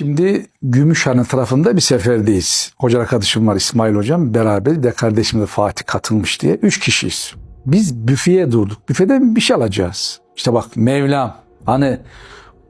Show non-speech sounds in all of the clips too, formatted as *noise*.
Şimdi Gümüşhane tarafında bir seferdeyiz. Hoca arkadaşım var İsmail hocam. Beraber de kardeşim de Fatih katılmış diye. Üç kişiyiz. Biz büfeye durduk. Büfeden bir şey alacağız. İşte bak Mevlam hani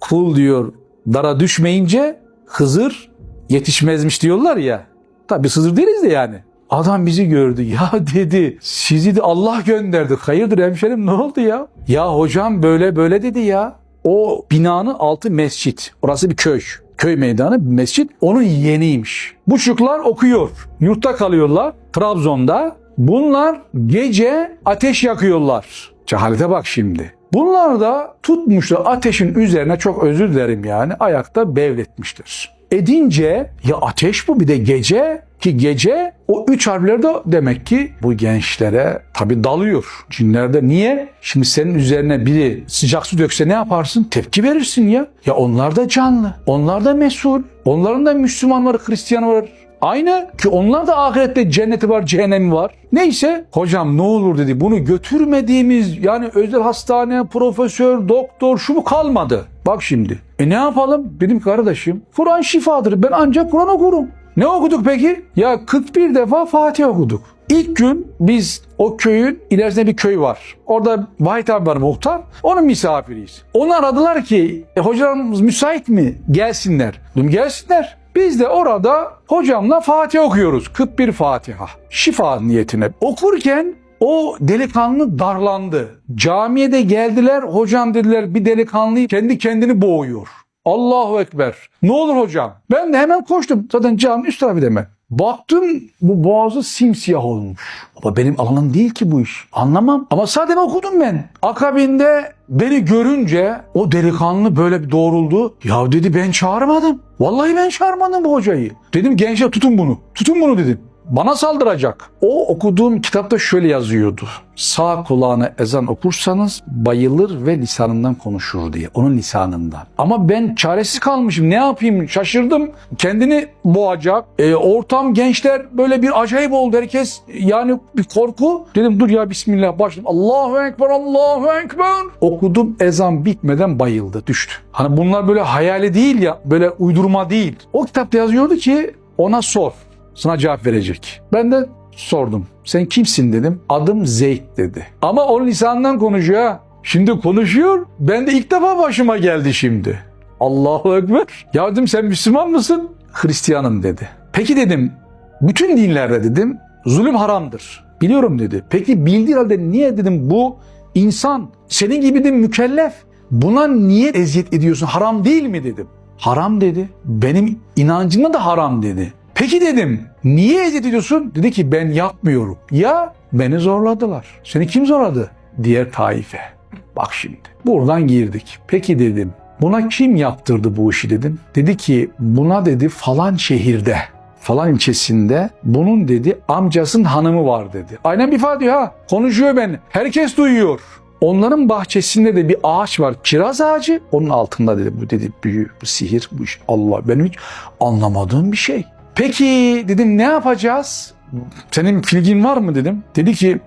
kul diyor dara düşmeyince Hızır yetişmezmiş diyorlar ya. Tabi Hızır değiliz de yani. Adam bizi gördü. *laughs* Ya dedi sizi de Allah gönderdi. Hayırdır hemşerim ne oldu ya? Ya hocam böyle böyle dedi ya. O binanın altı mescit. Orası bir köy. Köy meydanı mescit. Onun yeniymiş. Bu çocuklar okuyor. Yurtta kalıyorlar. Trabzon'da. Bunlar gece ateş yakıyorlar. Cehalete bak şimdi. Bunlar da tutmuşlar ateşin üzerine çok özür dilerim yani ayakta bevletmiştir. Edince ya ateş bu bir de gece ki gece o üç harfler de demek ki bu gençlere tabi dalıyor. Cinlerde niye? Şimdi senin üzerine biri sıcak su dökse ne yaparsın? Tepki verirsin ya. Ya onlar da canlı. Onlar da mesul. Onların da Müslüman var, Hristiyan var. Aynı ki onlar da ahirette cenneti var, cehennemi var. Neyse hocam ne olur dedi bunu götürmediğimiz yani özel hastane, profesör, doktor şu bu kalmadı. Bak şimdi. E ne yapalım? Ki kardeşim Kur'an şifadır. Ben ancak Kur'an okurum. Ne okuduk peki? Ya 41 defa Fatih okuduk. İlk gün biz o köyün ilerisinde bir köy var. Orada Vahit abi var muhtar. Onun misafiriyiz. Onu aradılar ki e, hocamız müsait mi? Gelsinler. Dedim gelsinler. Biz de orada hocamla Fatih okuyoruz. 41 Fatiha. Şifa niyetine. Okurken o delikanlı darlandı. Camiye de geldiler. Hocam dediler bir delikanlı kendi kendini boğuyor. Allahu Ekber. Ne olur hocam. Ben de hemen koştum. Zaten cami üst tarafı deme. Baktım bu boğazı simsiyah olmuş. Ama benim alanım değil ki bu iş. Anlamam. Ama sadece okudum ben. Akabinde beni görünce o delikanlı böyle bir doğruldu. Ya dedi ben çağırmadım. Vallahi ben çağırmadım bu hocayı. Dedim gençler tutun bunu. Tutun bunu dedim. Bana saldıracak. O okuduğum kitapta şöyle yazıyordu. Sağ kulağına ezan okursanız bayılır ve lisanından konuşur diye. Onun lisanından. Ama ben çaresiz kalmışım. Ne yapayım? Şaşırdım. Kendini boğacak. E, ortam gençler böyle bir acayip oldu. Herkes yani bir korku. Dedim dur ya Bismillah başladım. Allahu Ekber, Allahu Ekber. Okudum ezan bitmeden bayıldı. Düştü. Hani bunlar böyle hayali değil ya. Böyle uydurma değil. O kitapta yazıyordu ki ona sor. Sana cevap verecek. Ben de sordum. Sen kimsin dedim. Adım Zeyd dedi. Ama onun lisanından konuşuyor. Şimdi konuşuyor. Ben de ilk defa başıma geldi şimdi. Allahu Ekber. Ya dedim sen Müslüman mısın? Hristiyanım dedi. Peki dedim bütün dinlerde dedim zulüm haramdır. Biliyorum dedi. Peki bildiği halde niye dedim bu insan senin gibi dedim mükellef. Buna niye eziyet ediyorsun? Haram değil mi dedim. Haram dedi. Benim inancıma da haram dedi. Peki dedim niye eziyet ediyorsun? Dedi ki ben yapmıyorum. Ya beni zorladılar. Seni kim zorladı? Diğer taife. Bak şimdi buradan girdik. Peki dedim buna kim yaptırdı bu işi dedim. Dedi ki buna dedi falan şehirde falan ilçesinde bunun dedi amcasının hanımı var dedi. Aynen bir ifade diyor ha. Konuşuyor ben. Herkes duyuyor. Onların bahçesinde de bir ağaç var. Kiraz ağacı. Onun altında dedi bu dedi büyü, bu sihir, bu iş. Allah benim hiç anlamadığım bir şey. Peki dedim ne yapacağız? Senin filgin var mı dedim. Dedi ki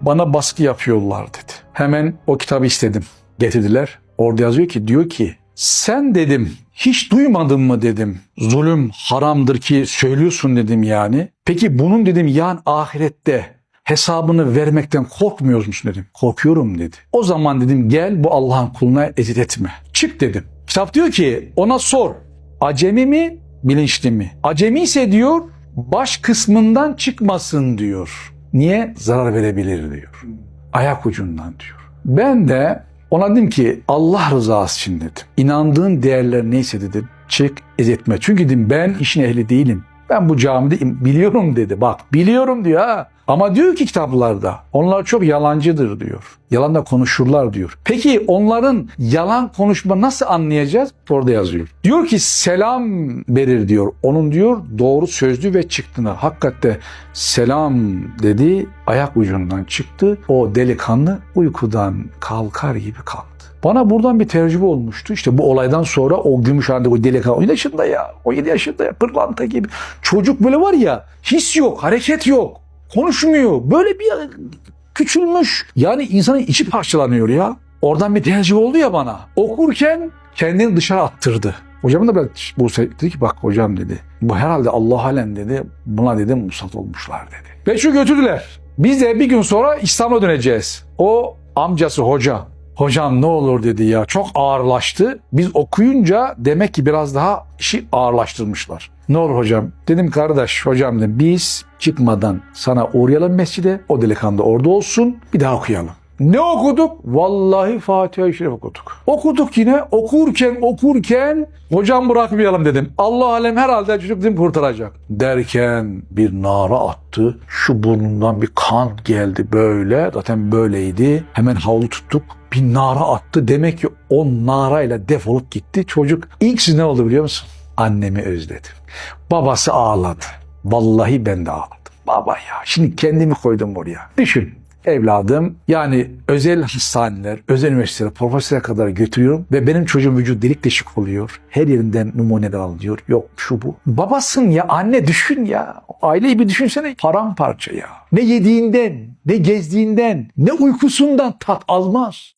bana baskı yapıyorlar dedi. Hemen o kitabı istedim. Getirdiler. Orada yazıyor ki diyor ki sen dedim hiç duymadın mı dedim. Zulüm haramdır ki söylüyorsun dedim yani. Peki bunun dedim yan ahirette hesabını vermekten korkmuyor musun dedim. Korkuyorum dedi. O zaman dedim gel bu Allah'ın kuluna eziyet etme. Çık dedim. Kitap diyor ki ona sor. Acemi mi bilinçli mi? Acemi ise diyor baş kısmından çıkmasın diyor. Niye? Zarar verebilir diyor. Ayak ucundan diyor. Ben de ona dedim ki Allah rızası için dedim. İnandığın değerler neyse dedim. Çık ezitme. Çünkü dedim ben işin ehli değilim. Ben bu camide biliyorum dedi. Bak biliyorum diyor ha. Ama diyor ki kitaplarda onlar çok yalancıdır diyor. Yalan da konuşurlar diyor. Peki onların yalan konuşma nasıl anlayacağız? Orada yazıyor. Diyor ki selam verir diyor. Onun diyor doğru sözlü ve çıktığını. Hakikatte selam dedi ayak ucundan çıktı. O delikanlı uykudan kalkar gibi kalktı. Bana buradan bir tecrübe olmuştu. İşte bu olaydan sonra o Gümüşhane'de o delikanlı 17 yaşında ya. 17 yaşında ya pırlanta gibi. Çocuk böyle var ya his yok, hareket yok. Konuşmuyor. Böyle bir küçülmüş. Yani insanın içi parçalanıyor ya. Oradan bir tecrübe oldu ya bana. Okurken kendini dışarı attırdı. Hocam da ben Buse dedi ki bak hocam dedi. Bu herhalde Allah alem dedi. Buna dedi musat olmuşlar dedi. Ve şu götürdüler. Biz de bir gün sonra İstanbul'a döneceğiz. O amcası hoca. Hocam ne olur dedi ya çok ağırlaştı. Biz okuyunca demek ki biraz daha işi ağırlaştırmışlar. Ne olur hocam? Dedim kardeş hocam dedim biz çıkmadan sana uğrayalım mescide. O delikanlı orada olsun bir daha okuyalım. Ne okuduk? Vallahi Fatiha-i Şerif okuduk. Okuduk yine. Okurken okurken hocam bırakmayalım dedim. Allah alem herhalde çocuk bizim kurtaracak. Derken bir nara attı. Şu burnundan bir kan geldi böyle. Zaten böyleydi. Hemen havlu tuttuk. Bir nara attı. Demek ki o narayla defolup gitti. Çocuk ilk ne oldu biliyor musun? Annemi özledim. Babası ağladı. Vallahi ben de ağladım. Baba ya şimdi kendimi koydum oraya. Düşün evladım yani özel hastaneler, özel üniversitelere, profesöre kadar götürüyorum ve benim çocuğum vücut delik deşik oluyor. Her yerinden numuneler alınıyor. Yok şu bu. Babasın ya anne düşün ya. Aileyi bir düşünsene paramparça ya. Ne yediğinden, ne gezdiğinden, ne uykusundan tat almaz.